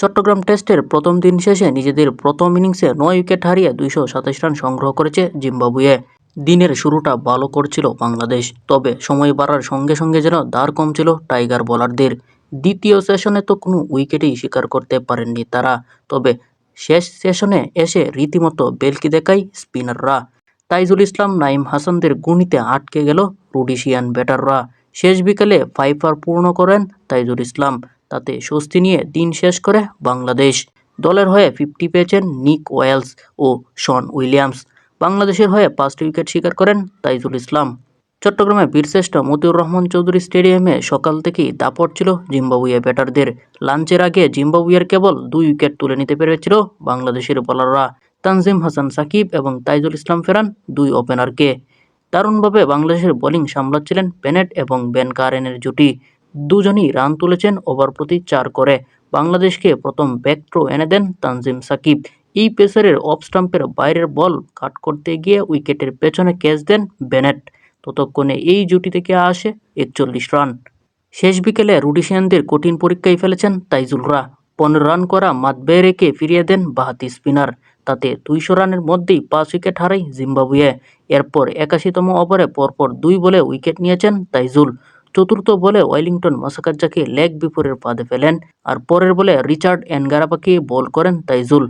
চট্টগ্রাম টেস্টের প্রথম দিন শেষে নিজেদের প্রথম ইনিংসে নয় উইকেট হারিয়ে দুইশো সাতাশ রান সংগ্রহ করেছে জিম্বাবুয়ে। দিনের শুরুটা ভালো করছিল বাংলাদেশ, তবে সময় বাড়ার সঙ্গে সঙ্গে যেন দাঁড় কমছিল টাইগার বোলারদের। দ্বিতীয় সেশনে তো কোনো উইকেটই শিকার করতে পারেননি তারা, তবে শেষ সেশনে এসে রীতিমতো বেলকি দেখায় স্পিনাররা। তাইজুল ইসলাম নাইম হাসানদের গুণিতে আটকে গেল রুডিশিয়ান ব্যাটাররা। শেষ বিকেলে ফাইফার পূর্ণ করেন তাইজুল ইসলাম। তাতে স্বস্তি নিয়ে দিন শেষ করে বাংলাদেশ। দলের হয়ে ফিফটি পেয়েছেন নিক ওয়েলস ও শন উইলিয়ামস। বাংলাদেশের হয়ে পাঁচটি উইকেট শিকার করেন তাইজুল ইসলাম। চট্টগ্রামে বীরশ্রেষ্ঠ মতিউর রহমান চৌধুরী স্টেডিয়ামে সকাল থেকেই দাপট ছিল জিম্বাবুয়ে ব্যাটারদের। লাঞ্চের আগে জিম্বাবুয়ের কেবল দুই উইকেট তুলে নিতে পেরেছিল বাংলাদেশের বোলাররা। তানজিম হাসান সাকিব এবং তাইজুল ইসলাম ফেরান দুই ওপেনারকে। দারুণভাবে বাংলাদেশের বোলিং সামলাচ্ছিলেন বেনেট এবং বেন কারেনের জুটি। দুজনই রান তুলেছেন, ওভার প্রতি চার করে। বাংলাদেশকে প্রথম ব্যাক থ্রো এনে দেন তানজিম সাকিব। এই পেসারের অফ স্টাম্পের বাইরের বল কাট করতে গিয়ে উইকেটের পেছনে ক্যাচ দেন বেনেট। ততক্ষণে এই জুটি থেকে আসে একচল্লিশ রান। শেষ বিকেলে রুডিশিয়ানদের কঠিন পরীক্ষায় ফেলেছেন তাইজুলরা। পনেরো রান করা মাতবে রেখে ফিরিয়ে দেন বাহাতি স্পিনার। তাতে দুইশো রানের মধ্যেই পাঁচ উইকেট হারায় জিম্বাবুয়ে। এরপর একাশিতম ওভারে পরপর দুই বলে উইকেট নিয়েছেন তাইজুল। চতুর্থ বলে ওয়েলিংটন মাসাকাজ্জাকে লেগ বিপরের পাদে ফেলেন, আর পরের বলে রিচার্ড এনগারাপাকে বল করেন তাইজুল।